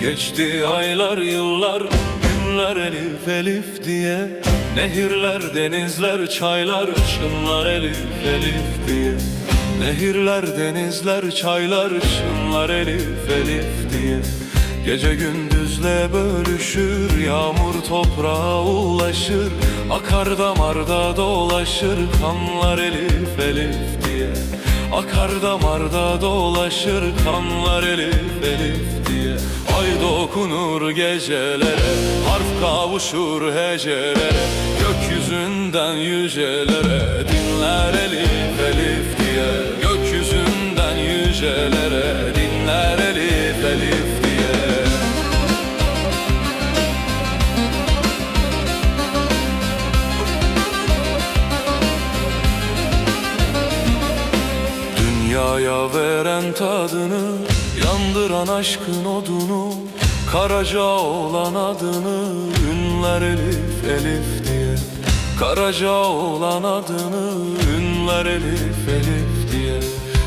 Geçti aylar yıllar günler elif elif diye. Nehirler denizler çaylar şınlar elif elif diye. Nehirler denizler çaylar şınlar elif elif diye. Gece gündüzle bölüşür Yağmur toprağa ulaşır. Akar damarda dolaşır Kanlar elif elif diye Akar damarda dolaşır Kanlar elif elif diye. Ay dokunur gecelere Harf kavuşur hecelere. Gökyüzünden yücelere Dinler elif elif diye. Gökyüzünden yücelere Dinler elif elif veren tadını Yandıran aşkın odunu Karaca olan adını Ünler elif elif diye. Karaca olan adını Ünler elif elif diye.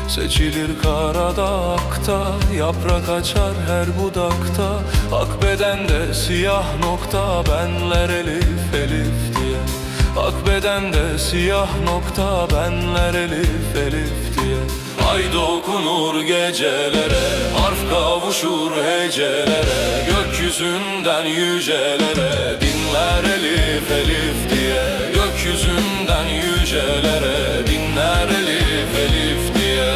Seçilir karada akta Yaprak açar her budakta Ak bedende siyah nokta Benler elif elif diye. Ak bedende siyah nokta benler elif elif diye Ay dokunur gecelere Harf kavuşur hecelere Gökyüzünden yücelere Dinler elif elif diye Gökyüzünden yücelere Dinler elif elif diye.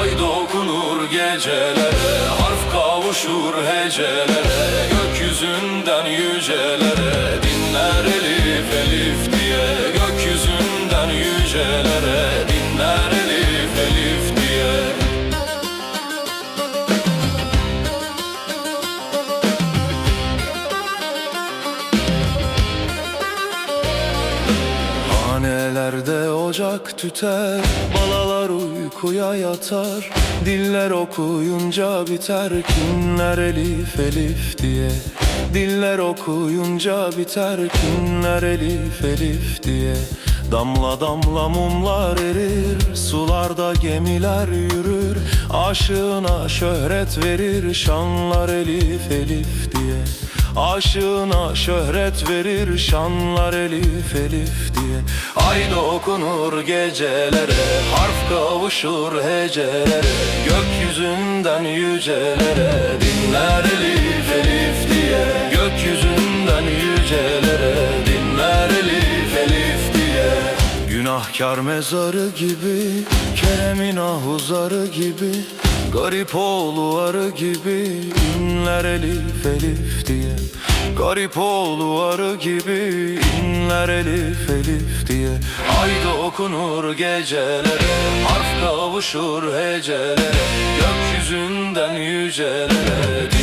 Ay dokunur gecelere Harf kavuşur hecelere Gökyüzünden yücelere Dinler elif elif diye. Gökyüzünden yücelere Dinler elif elif diye. Hanelerde ocak tüter Balalar uykuya yatar. Diller okuyunca biter Kinler elif elif diye Diller okuyunca biter Kinler elif elif diye. Damla damla mumlar erir Sularda gemiler yürür. Aşığına şöhret verir Şanlar elif elif diye. Aşığına şöhret verir şanlar elif elif diye. Ay dokunur gecelere Harf kavuşur hecelere. Gökyüzünden yücelere Dinler elif Günahkar mezarı gibi Kerem'in ahuzarı gibi Garip oğlu arı gibi inler elif elif diye. Garip oğlu arı gibi inler elif elif diye. Ay dokunur gecelere Harf kavuşur hecelere Gökyüzünden yücelere